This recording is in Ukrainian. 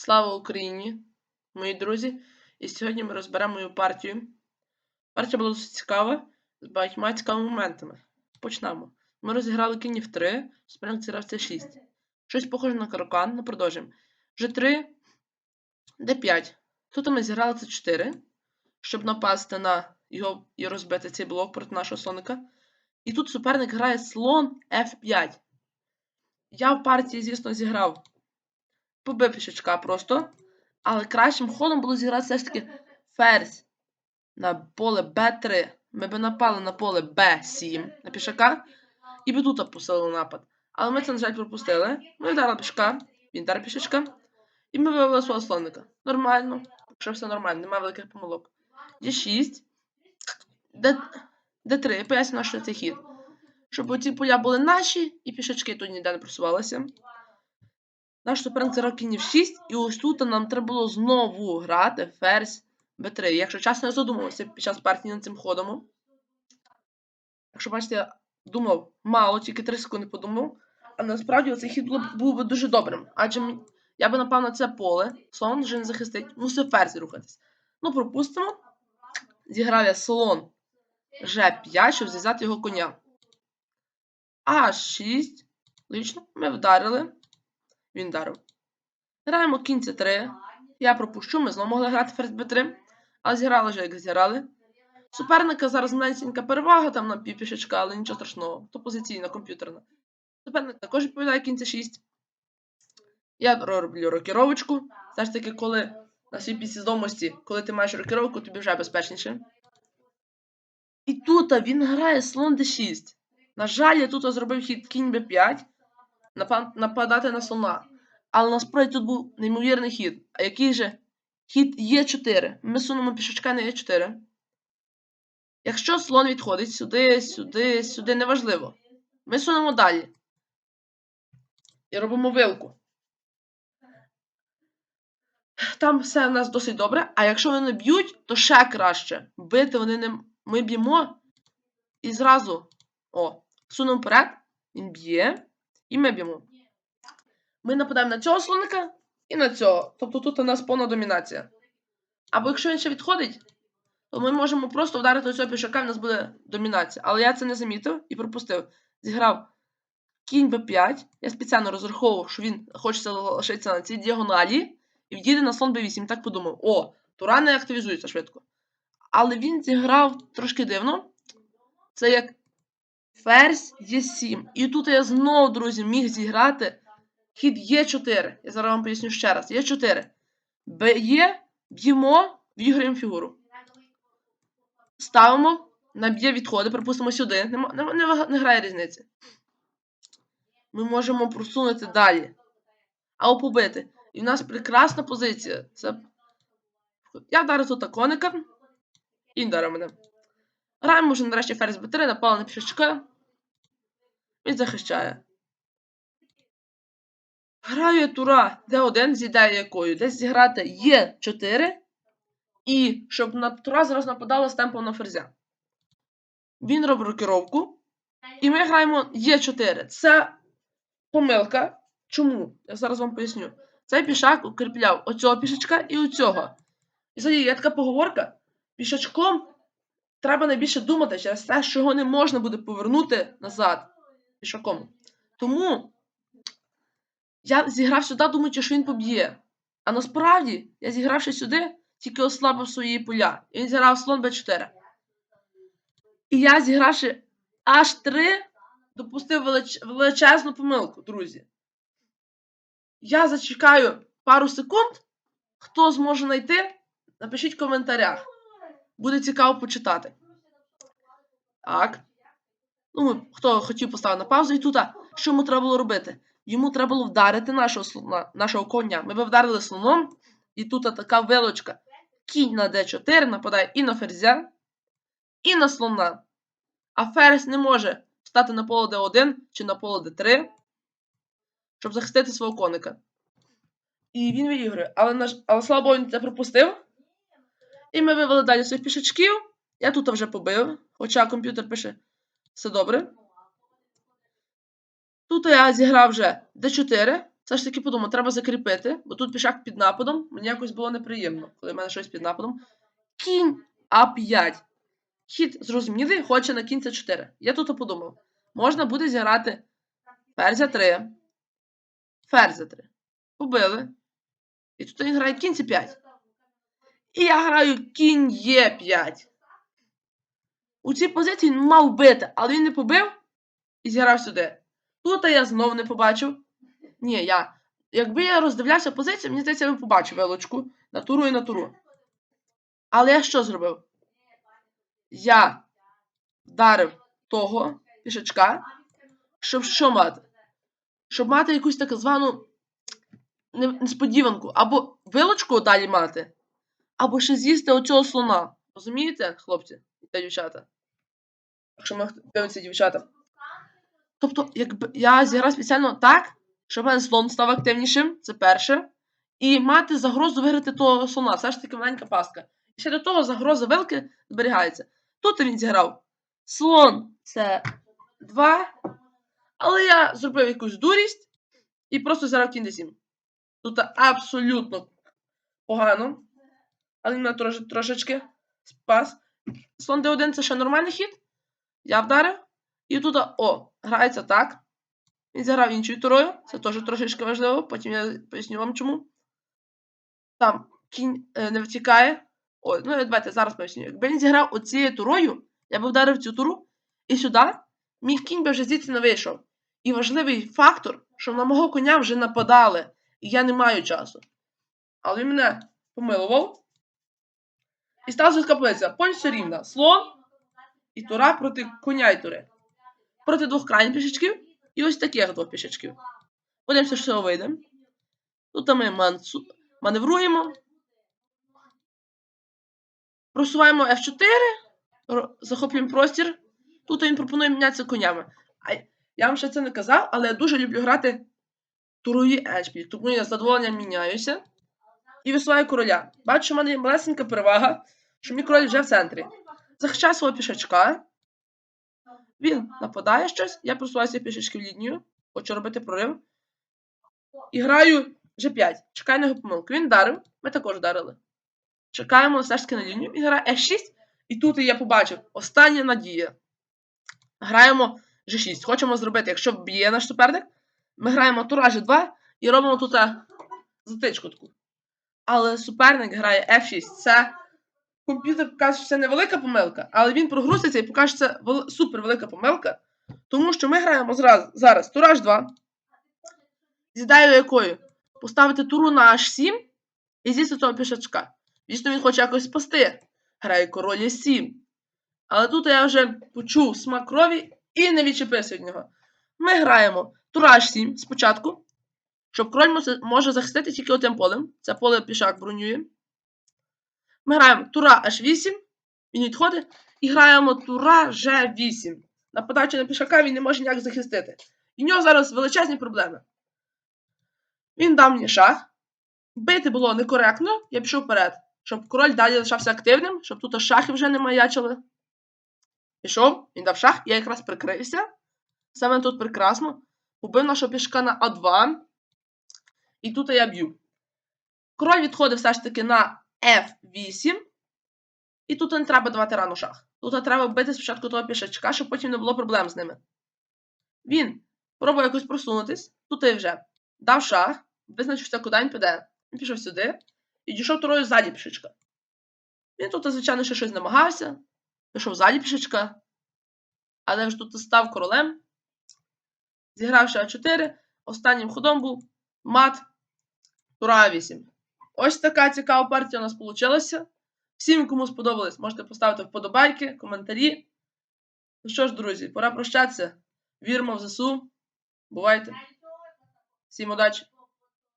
Слава Україні, мої друзі! І сьогодні ми розберемо мою партію. Партія була досить цікава, з багатьма цікавими моментами. Почнемо. Ми розіграли кінів 3, суперник зіграв це 6. Щось похоже на каркан, не продовжуємо. G3, D5. Тут ми зіграли це 4, щоб напасти на його і розбити цей блок проти нашого слоника. І тут суперник грає слон F5. Я в партії, звісно, зіграв побив пішачка просто. Але кращим ходом було зіграти все ж таки ферзь на поле Б3. Ми би напали на поле Б7 на пішака. І би тут посилили напад. Але ми це, на жаль, пропустили. Ми вдарили пішка, він вдарив пішачка. І ми вивели свого слоника. Нормально. Якщо все нормально, немає великих помилок. Є6. Д... Д3. Поясню, що це хід. Щоб оці поля були наші, і пішачки тут ніде не просувалися. Наш суперник це кінів 6, і ось тут нам треба було знову грати ферзь b3. Якщо чесно, я задумувався під час партії над цим ходом. Якщо бачите, я думав мало, тільки 3 секунди подумав. А насправді цей хід був, би дуже добрим. Адже я би напав на це поле, слон вже не захистить, мусив ферзь рухатись. Ну, пропустимо. Зіграв я слон G5, щоб зв'язати його коня. А6. Логічно, ми вдарили. Він вдарив. Граємо кінь c3. Я пропущу, ми знову могли грати ферзь b3, але зіграли вже як зіграли. Суперника зараз маленька перевага там на півпішечка, але нічого страшного. То позиційна, комп'ютерна. Суперник також відповідає кінь c6. Я роблю рокіровочку. Все ж таки, коли на своїй підсвідомості, коли ти маєш рокіровку, тобі вже безпечніше. І тут він грає слон d6. На жаль, я тут зробив хід кінь b5 напа- нападати на слона. Але насправді тут був неймовірний хід. А який же хід Е4? Ми сунемо пішачка на Е4. Якщо слон відходить сюди, сюди, сюди, неважливо. Ми сунемо далі. І робимо вилку. Там все в нас досить добре. А якщо вони б'ють, то ще краще. Бити вони не. Ми б'ємо. І зразу. О, сунемо вперед. Він б'є. І ми б'ємо. Ми нападаємо на цього слоника і на цього. Тобто тут у нас повна домінація. Або якщо він ще відходить, то ми можемо просто вдарити цього пішака, в нас буде домінація. Але я це не замітив і пропустив. Зіграв кінь b5. Я спеціально розраховував, що він хоче залишитися на цій діагоналі. І в'їде на слон b8. Так подумав: о, тура не активізується швидко. Але він зіграв трошки дивно. Це як ферзь Е7. І тут я знову, друзі, міг зіграти хід Е4. Я зараз вам поясню ще раз. Е4. Б'є, б'ємо, виграємо фігуру. Ставимо, наб'є відходи, припустимо сюди. Нема- Не, не, не грає різниці. Ми можемо просунути далі. Або побити. І в нас прекрасна позиція. Це... Я вдарив тут коника. І вдарив мене. Граємо вже нарешті ферзь b3, напали на пішачка. Він захищає. Граю тура d1 з ідеєю якою. Десь зіграти Е4. І щоб на тура зараз нападала з темпом на ферзя. Він робить рокіровку. І ми граємо Е4. Це помилка. Чому? Я зараз вам поясню. Цей пішак укріпляв оцього пішачка і оцього. І взагалі є така поговорка. Пішачком треба найбільше думати через те, що його не можна буде повернути назад пішаком. Тому я зіграв сюди, думаючи, що він поб'є. А насправді, я зігравши сюди, тільки ослабив свої поля. І він зіграв слон Б4. І я, зігравши H3, допустив велич... величезну помилку, друзі. Я зачекаю пару секунд. Хто зможе знайти, напишіть в коментарях. Буде цікаво почитати. Так. Ну, хто хотів поставити на паузу, і тут, а, що йому треба було робити? Йому треба було вдарити нашого слона, нашого коня. Ми би вдарили слоном, і тут а, така вилочка. Кінь на d4 нападає і на ферзя, і на слона. А ферзь не може встати на поле d1 чи на поле d3, щоб захистити свого коника. І він виіграє. Але, але слава Богу, він це пропустив. І ми вивели далі своїх пішачків. Я тут вже побив, хоча комп'ютер пише все добре. Тут я зіграв вже d4. все ж таки подумав, треба закріпити, бо тут пішак під нападом. Мені якось було неприємно, коли в мене щось під нападом. Кінь А5. Хід зрозумілий, хоче на кінь С4. Я тут подумав, можна буде зіграти ферзя 3, ферзя 3. Побили. І тут він грає кінь С5. І я граю кінь Е5. У цій позиції він мав бити, але він не побив і зіграв сюди. Тут я знов не побачив. Ні, я. Якби я роздивлявся позицію, мені здається, я би побачив вилочку на туру і на туру. Але я що зробив? Я вдарив того пішачка, щоб що мати? Щоб мати якусь так звану несподіванку. Або вилочку далі мати, або ще з'їсти оцього слона. Розумієте, хлопці та дівчата? Якщо ми дивиться дівчата. Тобто, якби я зіграв спеціально так, щоб мене слон став активнішим, це перше. І мати загрозу виграти того слона. Це ж таки маленька пастка. І ще до того загроза вилки зберігається. Тут він зіграв слон це 2. Але я зробив якусь дурість і просто зіграв кінь d7. Тут абсолютно погано. Але він мене трош, трошечки спас. Слон d1 це ще нормальний хід. Я вдарив. І тут, о, грається так. Він зіграв іншою турою. Це теж трошечки важливо, потім я поясню вам чому. Там кінь е, не втікає. Ой, ну давайте зараз поясню. Якби він зіграв оцією турою, я би вдарив цю туру, і сюди мій кінь би вже звідси не вийшов. І важливий фактор, що на мого коня вже нападали, і я не маю часу. Але він мене помилував. І сталася така позиція. Повністю рівна. Слон і тура проти коня і тури. Проти двох крайніх пішечків і ось таких двох пішечків. Подивимося, що вийде. Тут ми мансу... маневруємо. Просуваємо F4, захоплюємо простір. Тут він пропонує мінятися конями. А я вам ще це не казав, але я дуже люблю грати турові ешпі, тому я з задоволенням міняюся і висуваю короля. Бачу, в мене є малесенька перевага, мій король вже в центрі. Захищаю свого пішачка. Він нападає щось, я просуваюся пішечки в лінію, хочу робити прорив. І граю G5. Чекаю на його помилку. Він вдарив, ми також вдарили. Чекаємо все ж таки на лінію. Він грає F6. І тут я побачив остання надія. Граємо G6. Хочемо зробити, якщо б'є наш суперник, ми граємо тура G2 і робимо тут е, затичку таку. Але суперник грає F6. Це комп'ютер покаже, що це невелика помилка, але він прогрузиться і покаже, що це вел... супер велика помилка. Тому що ми граємо зразу, зараз тура H2. З ідеєю якою? Поставити туру на H7 і з'їсти того пішачка. Звісно, він хоче якось спасти. Грає король Е7. Але тут я вже почув смак крові і не відчепився від нього. Ми граємо тура H7 спочатку, щоб король може захистити тільки отим полем. Це поле пішак бронює. Ми граємо тура H8, він відходить, і граємо тура G8. Нападаючи на пішака, він не може ніяк захистити. І в нього зараз величезні проблеми. Він дав мені шах. Бити було некоректно, я пішов вперед, щоб король далі лишався активним, щоб тут шахи вже не маячили. Пішов, він дав шах, я якраз прикрився. Саме тут прекрасно. Убив нашого пішка на А2. І тут я б'ю. Король відходив все ж таки на F8. І тут не треба давати рано шах. Тут треба вбити спочатку того пішачка, щоб потім не було проблем з ними. Він пробує якось просунутись. Тут я вже дав шах, визначився, куди він піде. Він пішов сюди і дійшов турою ззаді пішечка. Він тут, звичайно, ще щось намагався. Пішов ззаді пішечка. Але вже тут став королем. Зігравши А4, останнім ходом був мат Тура 8. Ось така цікава партія у нас вийшла. Всім, кому сподобалось, можете поставити вподобайки, коментарі. Ну що ж, друзі, пора прощатися. Віримо в ЗСУ. Бувайте. Всім удачі!